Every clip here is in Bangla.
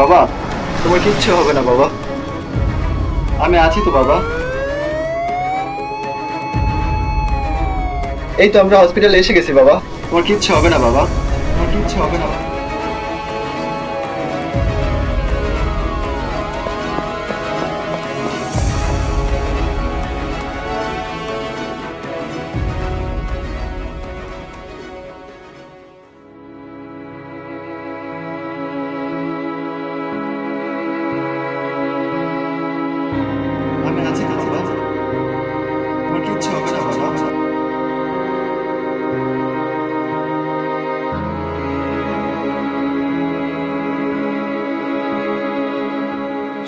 বাবা, তোমার কিচ্ছু হবে না বাবা। আমি আছি তো বাবা। এই তো আমরা হসপিটালে এসে গেছি বাবা। তোমার কিচ্ছু হবে না বাবা। তোমার কিচ্ছু হবে না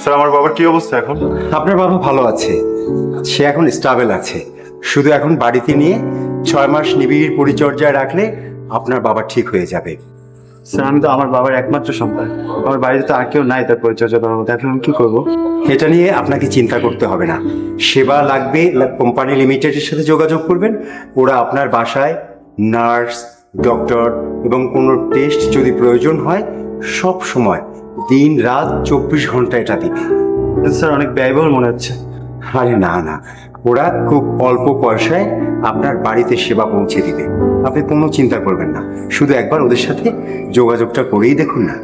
স্যার আমার বাবার কি অবস্থা এখন? আপনার বাবা ভালো আছে। সে এখন স্টাবেল আছে। শুধু এখন বাড়িতে নিয়ে ছয় মাস নিবিড় পরিচর্যায় রাখলে আপনার বাবা ঠিক হয়ে যাবে। স্যার আমি তো আমার বাবার একমাত্র সন্তান। আমার বাড়িতে তো আর কেউ নাই তার পরিচর্যা করার মতো। এখন আমি কি করব? এটা নিয়ে আপনাকে চিন্তা করতে হবে না। সেবা লাগবে কোম্পানি লিমিটেডের সাথে যোগাযোগ করবেন। ওরা আপনার বাসায় নার্স ডক্টর এবং কোনো টেস্ট যদি প্রয়োজন হয় সব সময় দিন রাত চব্বিশ ঘণ্টা এটা দিবে। স্যার অনেক ব্যয়বহুল মনে হচ্ছে। আরে না না। ওরা খুব অল্প পয়সায় আপনার বাড়িতে সেবা পৌঁছে দিবে। আপনি কোনো চিন্তা করবেন না। শুধু একবার ওদের সাথে যোগাযোগটা করেই দেখুন না।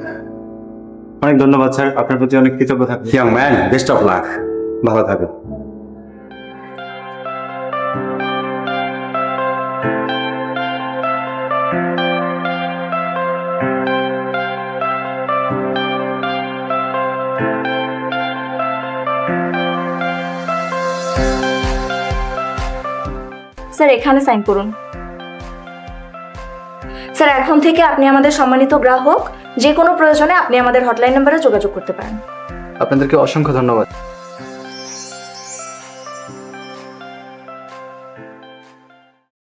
অনেক ধন্যবাদ স্যার। আপনার প্রতি অনেক কৃতজ্ঞ থাকবে young man best of luck ভালো থাকবেন। স্যার, এখানে সাইন করুন। স্যার, এখন থেকে আপনি আমাদের সম্মানিত গ্রাহক। যে কোনো প্রয়োজনে আপনি আমাদের হটলাইন নাম্বারে যোগাযোগ করতে পারেন। আপনাদেরকে অসংখ্য ধন্যবাদ।